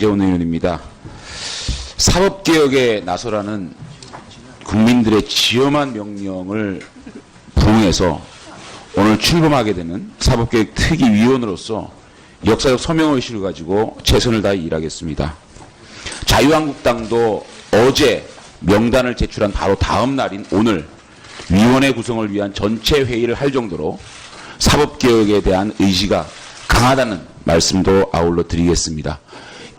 이재원 의원입니다. 사법개혁에 나서라는 국민들의 지엄한 명령을 부응해서 오늘 출범하게 되는 사법개혁 특위위원으로서 역사적 소명의식을 가지고 최선을 다해 일하겠습니다. 자유한국당도 어제 명단을 제출한 바로 다음 날인 오늘 위원회 구성을 위한 전체 회의를 할 정도로 사법개혁에 대한 의지가 강하다는 말씀도 아울러 드리겠습니다.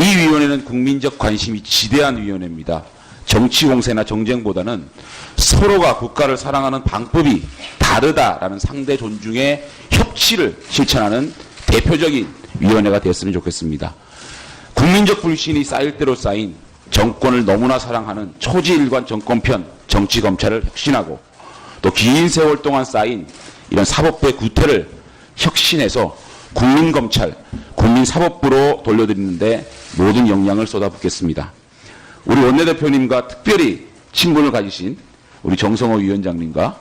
이 위원회는 국민적 관심이 지대한 위원회입니다. 정치 공세나 정쟁보다는 서로가 국가를 사랑하는 방법이 다르다라는 상대 존중의 협치를 실천하는 대표적인 위원회가 되었으면 좋겠습니다. 국민적 불신이 쌓일 대로 쌓인 정권을 너무나 사랑하는 초지일관 정권편 정치 검찰을 혁신하고 또 긴 세월 동안 쌓인 이런 사법부의 구태를 혁신해서 국민검찰, 국민사법부로 돌려드리는데 모든 역량을 쏟아붓겠습니다. 우리 원내대표님과 특별히 친분을 가지신 우리 정성호 위원장님과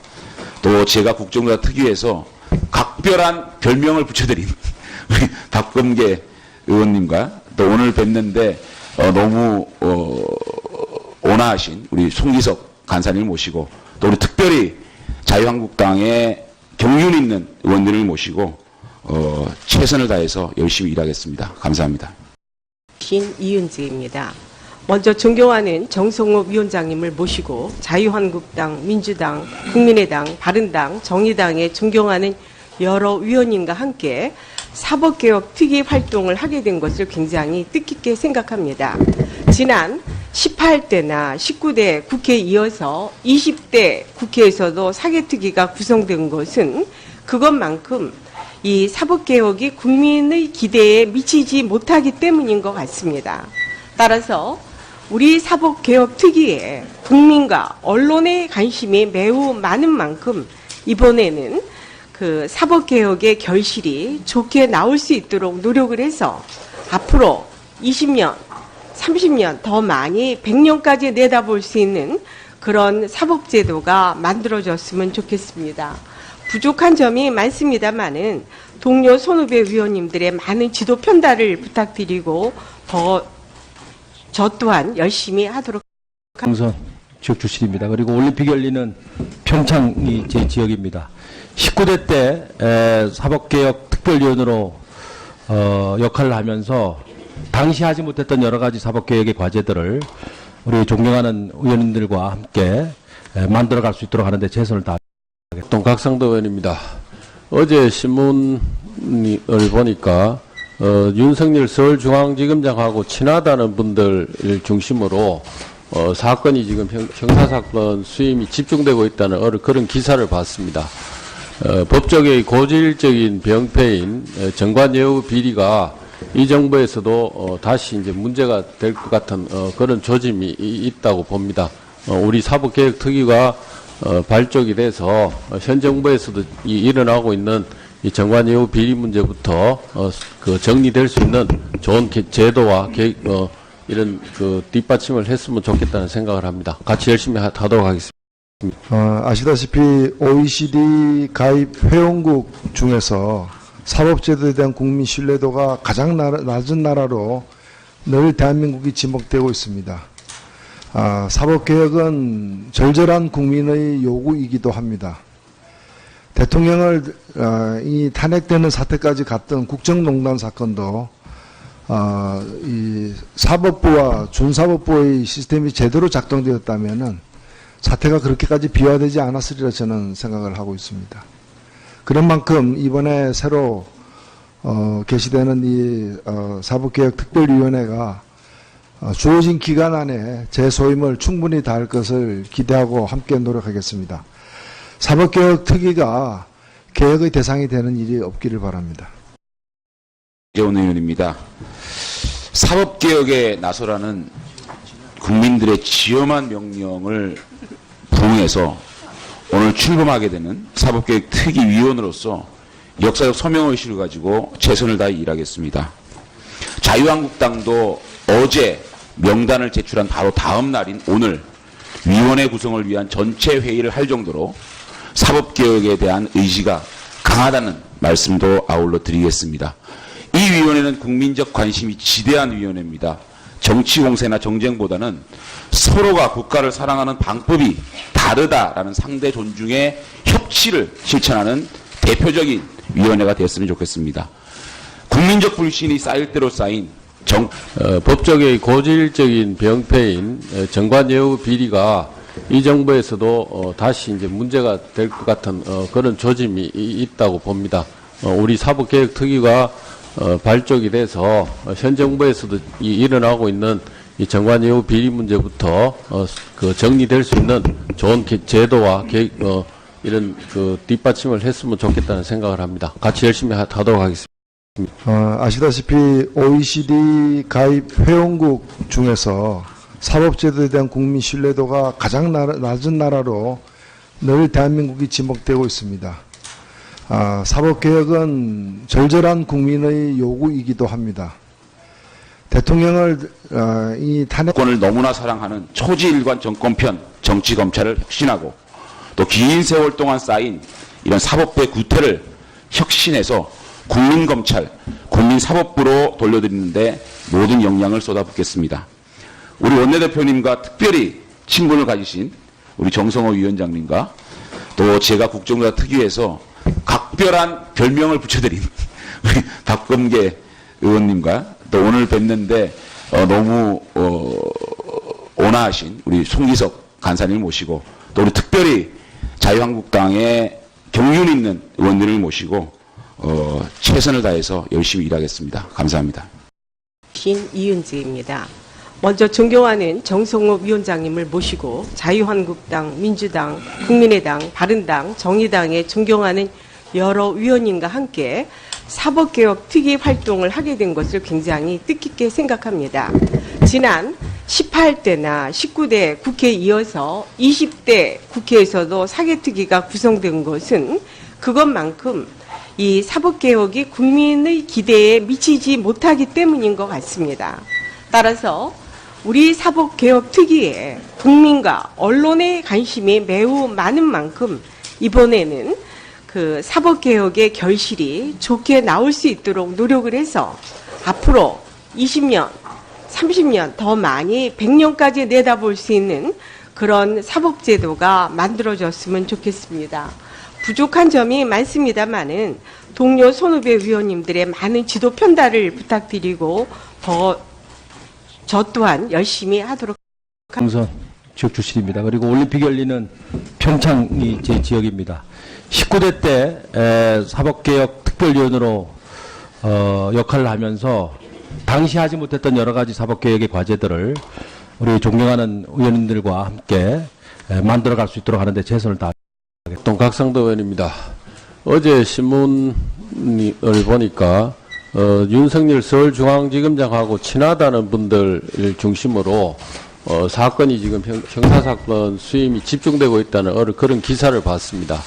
또 제가 국정조사 특위에서 각별한 별명을 붙여드린 우리 박범계 의원님과 또 오늘 뵀는데 어, 너무 어, 온화하신 우리 송기석 간사님을 모시고 또 우리 특별히 자유한국당의 경륜 있는 의원들을 모시고 어, 최선을 다해서 열심히 일하겠습니다. 감사합니다. 신 이은지입니다. 먼저 존경하는 정성호 위원장님을 모시고 자유한국당, 민주당, 국민의당, 바른당, 정의당의 존경하는 여러 위원님과 함께 사법개혁 특위 활동을 하게 된 것을 굉장히 뜻깊게 생각합니다. 지난 18대나 19대 국회에 이어서 20대 국회에서도 사개특위가 구성된 것은 그것만큼 이 사법개혁이 국민의 기대에 미치지 못하기 때문인 것 같습니다. 따라서 우리 사법개혁 특위에 국민과 언론의 관심이 매우 많은 만큼 이번에는 그 사법개혁의 결실이 좋게 나올 수 있도록 노력을 해서 앞으로 20년, 30년 더 많이 100년까지 내다볼 수 있는 그런 사법제도가 만들어졌으면 좋겠습니다. 부족한 점이 많습니다만은 동료 손후배 위원님들의 많은 지도 편달을 부탁드리고 더 저 또한 열심히 하도록 강선 지역 출신입니다. 그리고 올림픽 열리는 평창이 제 지역입니다. 19대 때 에, 사법개혁 특별위원으로 어, 역할을 하면서 당시 하지 못했던 여러 가지 사법개혁의 과제들을 우리 존경하는 의원님들과 함께 에, 만들어갈 수 있도록 하는데 최선을 다. 동각상도 의원입니다. 어제 신문을 보니까 어, 윤석열 서울중앙지검장하고 친하다는 분들을 중심으로 어, 사건이 지금 형, 형사사건 수임이 집중되고 있다는 어느 그런 기사를 봤습니다. 어, 법적의 고질적인 병폐인 어, 정관예우 비리가 이 정부에서도 어, 다시 이제 문제가 될 것 같은 어, 그런 조짐이 이- 있다고 봅니다. 어, 우리 사법개혁 특위가 어, 발족이 돼서 어, 현 정부에서도 이 일어나고 있는 이 정관예우 비리 문제부터 어, 그 정리될 수 있는 좋은 개- 제도와 개- 어, 이런 그 뒷받침을 했으면 좋겠다는 생각을 합니다. 같이 열심히 하, 하도록 하겠습니다. 어, 아시다시피 OECD 가입 회원국 중에서 사법제도에 대한 국민 신뢰도가 가장 나- 낮은 나라로 늘 대한민국이 지목되고 있습니다. 아, 사법개혁은 절절한 국민의 요구이기도 합니다. 대통령을 아, 이 탄핵되는 사태까지 갔던 국정농단 사건도 아, 이 사법부와 준사법부의 시스템이 제대로 작동되었다면은 사태가 그렇게까지 비화되지 않았으리라 저는 생각을 하고 있습니다. 그런 만큼 이번에 새로 어, 개시되는 이 어, 사법개혁 특별위원회가 어, 주어진 기간 안에 제 소임을 충분히 다할 것을 기대하고 함께 노력하겠습니다. 사법개혁 특위가 개혁의 대상이 되는 일이 없기를 바랍니다. 이재원 의원입니다. 사법개혁에 나서라는 국민들의 지엄한 명령을 부응해서 오늘 출범하게 되는 사법개혁 특위위원으로서 역사적 소명의식을 가지고 최선을 다해 일하겠습니다. 자유한국당도 어제 명단을 제출한 바로 다음 날인 오늘 위원회 구성을 위한 전체 회의를 할 정도로 사법개혁에 대한 의지가 강하다는 말씀도 아울러 드리겠습니다. 이 위원회는 국민적 관심이 지대한 위원회입니다. 정치 공세나 정쟁보다는 서로가 국가를 사랑하는 방법이 다르다라는 상대 존중의 협치를 실천하는 대표적인 위원회가 됐으면 좋겠습니다. 국민적 불신이 쌓일 대로 쌓인 정, 어, 법적의 고질적인 병폐인 어, 정관예우 비리가 이 정부에서도 어, 다시 이제 문제가 될 것 같은 어, 그런 조짐이 이- 있다고 봅니다. 어, 우리 사법개혁특위가 어, 발족이 돼서 어, 현 정부에서도 이 일어나고 있는 이 정관예우 비리 문제부터 어, 그 정리될 수 있는 좋은 개- 제도와 개- 어, 이런 그 뒷받침을 했으면 좋겠다는 생각을 합니다. 같이 열심히 하- 하도록 하겠습니다. 어, 아시다시피 OECD 가입 회원국 중에서 사법제도에 대한 국민 신뢰도가 가장 나- 낮은 나라로 늘 대한민국이 지목되고 있습니다. 아, 사법개혁은 절절한 국민의 요구이기도 합니다. 대통령을 아, 이 탄핵 정권을 너무나 사랑하는 초지일관 정권편 정치 검찰을 혁신하고 또 긴 세월 동안 쌓인 이런 사법부의 구태를 혁신해서 국민 검찰, 국민 사법부로 돌려드리는데 모든 역량을 쏟아붓겠습니다. 우리 원내대표님과 특별히 친분을 가지신 우리 정성호 위원장님과 또 제가 국정조사 특위에서 각별한 별명을 붙여드린 우리 박범계 의원님과 또 오늘 뵙는데 어, 너무 어, 온화하신 우리 송기석 간사님을 모시고 또 우리 특별히 자유한국당의 경륜 있는 의원들을 모시고 어, 최선을 다해서 열심히 일하겠습니다. 감사합니다. 신 이은지입니다. 먼저 존경하는 정성호 위원장님을 모시고 자유한국당, 민주당, 국민의당, 바른당, 정의당의 존경하는 여러 위원님과 함께 사법개혁 특위 활동을 하게 된 것을 굉장히 뜻깊게 생각합니다. 지난 18대나 19대 국회에 이어서 20대 국회에서도 사개특위가 구성된 것은 그것만큼 이 사법개혁이 국민의 기대에 미치지 못하기 때문인 것 같습니다. 따라서 우리 사법개혁 특위에 국민과 언론의 관심이 매우 많은 만큼 이번에는 그 사법개혁의 결실이 좋게 나올 수 있도록 노력을 해서 앞으로 20년, 30년 더 많이 100년까지 내다볼 수 있는 그런 사법제도가 만들어졌으면 좋겠습니다. 부족한 점이 많습니다만은 동료 선후배 위원님들의 많은 지도 편달을 부탁드리고 더 저 또한 열심히 하도록 강선 지역 출신입니다. 그리고 올림픽 열리는 평창이 제 지역입니다. 19대 때 에, 사법개혁 특별위원으로 어, 역할을 하면서 당시 하지 못했던 여러 가지 사법개혁의 과제들을 우리 존경하는 의원님들과 함께 에, 만들어갈 수 있도록 하는데 최선을 다. 동각상도 의원입니다. 어제 신문을 보니까 어, 윤석열 서울중앙지검장하고 친하다는 분들 중심으로 어, 사건이 지금 형, 형사사건 수임이 집중되고 있다는 그런 기사를 봤습니다.